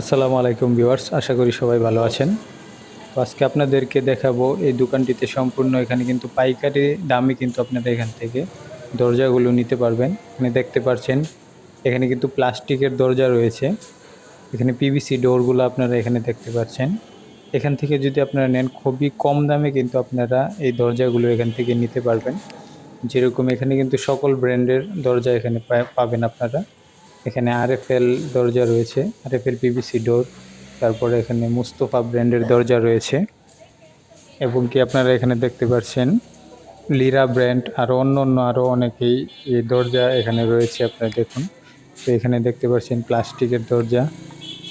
আসসালামু আলাইকুম ভিউয়ার্স, আশা করি সবাই ভালো আছেন। তো আজকে আপনাদেরকে দেখাবো এই দোকানটিতে সম্পূর্ণ, এখানে কিন্তু পাইকারি দামে কিন্তু আপনারা এখান থেকে দরজাগুলো নিতে পারবেন। এখানে দেখতে পাচ্ছেন এখানে কিন্তু প্লাস্টিকের দরজা রয়েছে। এখানে পিভিসি ডোরগুলো আপনারা এখানে দেখতে পাচ্ছেন। এখান থেকে যদি আপনারা নেন, খুবই কম দামে কিন্তু আপনারা এই দরজাগুলো এখান থেকে নিতে পারবেন। যেরকম এখানে কিন্তু সকল ব্র্যান্ডের দরজা এখানে পাবেন আপনারা। এখানে আরএফএল দরজা রয়েছে, আরএফএল পিভিসি ডোর, তারপরে এখানে মুস্তফা ব্র্যান্ডের দরজা রয়েছে, এবং কি আপনারা এখানে দেখতে পাচ্ছেন, লিরা ব্র্যান্ড, আরও অন্য অন্য আরও অনেকেই এই দরজা এখানে রয়েছে, আপনারা দেখুন। তো এখানে দেখতে পাচ্ছেন প্লাস্টিকের দরজা।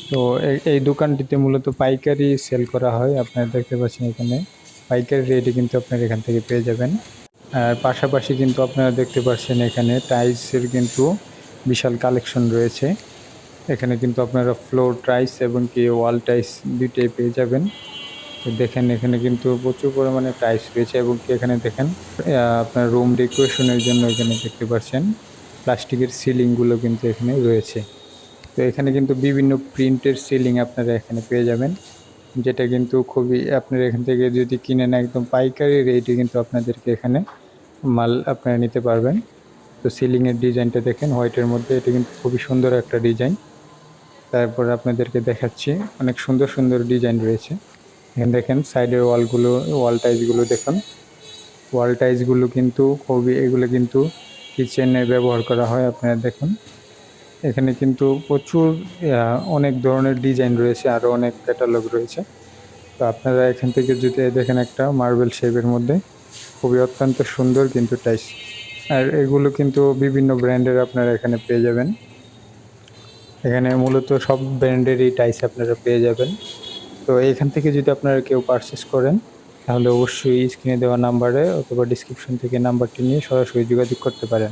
তো এই- এই দোকানটিতে মূলত পাইকারি সেল করা হয়, আপনারা দেখতে পাচ্ছেন এখানে। পাইকারি রেটে কিন্তু আপনারা এখান থেকে পেয়ে যাবেন। আর পাশাপাশি কিন্তু আপনারা দেখতে পাচ্ছেন এখানে টাইলসের কিন্তু বিশাল কালেকশন রয়েছে। এখানে কিন্তু আপনারা ফ্লোর টাইলস এবং কি ওয়াল টাইস দুইটাই পেয়ে যাবেন। দেখেন, এখানে কিন্তু প্রচুর পরিমাণে টাইলস রয়েছে এবং কি এখানে দেখেন আপনার রুম ডেকোরেশনের জন্য এখানে দেখতে পাচ্ছেন। প্লাস্টিকের সিলিংগুলো কিন্তু এখানে রয়েছে। তো এখানে কিন্তু বিভিন্ন প্রিন্টের সিলিং আপনারা এখানে পেয়ে যাবেন। যেটা কিন্তু খুবই, আপনারা এখান থেকে যদি কিনেন একদম পাইকারি রেটে কিন্তু আপনাদেরকে এখানে মাল আপনারা নিতে পারবেন। তো সিলিংয়ের ডিজাইনটা দেখেন হোয়াইটের মধ্যে, এটা কিন্তু খুবই সুন্দর একটা ডিজাইন তারপর আপনাদেরকে দেখাচ্ছি, অনেক সুন্দর সুন্দর ডিজাইন রয়েছে। এখানে দেখেন সাইডের ওয়ালগুলো ওয়াল টাইলসগুলো দেখুন। ওয়াল টাইলসগুলো কিন্তু খুবই, এগুলো কিন্তু কিচেনে ব্যবহার করা হয়, আপনারা দেখুন। এখানে কিন্তু প্রচুর অনেক ধরনের ডিজাইন রয়েছে আরও অনেক ক্যাটালগ রয়েছে। তো আপনারা এখান থেকে যদি দেখেন একটা মার্বেল শেপের মধ্যে, খুবই অত্যন্ত সুন্দর কিন্তু টাইস আর এগুলো কিন্তু বিভিন্ন ব্র্যান্ডের আপনারা এখানে পেয়ে যাবেন। এখানে মূলত সব ব্র্যান্ডেরই টাইস আপনারা পেয়ে যাবেন। তো এখান থেকে যদি আপনারা কেউ পারচেস করেন, তাহলে অবশ্যই স্ক্রিনে দেওয়া নাম্বারে অথবা ডিসক্রিপশন থেকে নাম্বারটি নিয়ে সরাসরি যোগাযোগ করতে পারেন।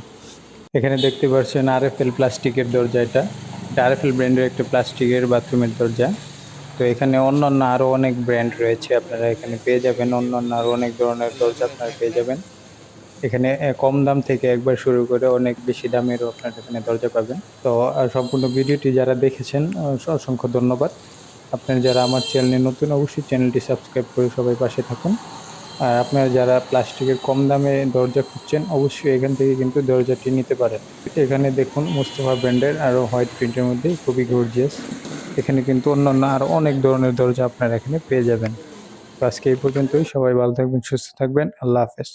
এখানে দেখতে পাচ্ছেন আর এফ এল প্লাস্টিকের দরজা এটা। এটা এল ব্র্যান্ডের একটা প্লাস্টিকের বাথরুমের দরজা। তো এখানে অন্যান্য আরও অনেক ব্র্যান্ড রয়েছে, আপনারা এখানে পেয়ে যাবেন। অন্যান্য আরও অনেক ধরনের দরজা আপনারা পেয়ে যাবেন। এখানে কম দাম থেকে একবার শুরু করে অনেক বেশি দামেরও আপনারা এখানে দরজা পাবেন। তো সম্পূর্ণ ভিডিওটি যারা দেখেছেন অসংখ্য ধন্যবাদ। আপনারা যারা আমার চ্যানেলে নতুন, অবশ্যই চ্যানেলটি সাবস্ক্রাইব করে সবাই পাশে থাকুন। আর আপনারা যারা প্লাস্টিকের কম দামে দরজা খুঁজছেন, অবশ্যই এখান থেকে কিন্তু দরজাটি নিতে পারেন। এখানে দেখুন মুস্তফা ব্র্যান্ডের আরও হোয়াইট প্রিন্টের মধ্যে খুবই গর্জিয়াস। এখানে কিন্তু অন্যান্য আরও অনেক ধরনের দরজা আপনারা এখানে পেয়ে যাবেন। আজকে এই পর্যন্তই। সবাই ভালো থাকবেন, সুস্থ থাকবেন। আল্লাহ হাফেজ।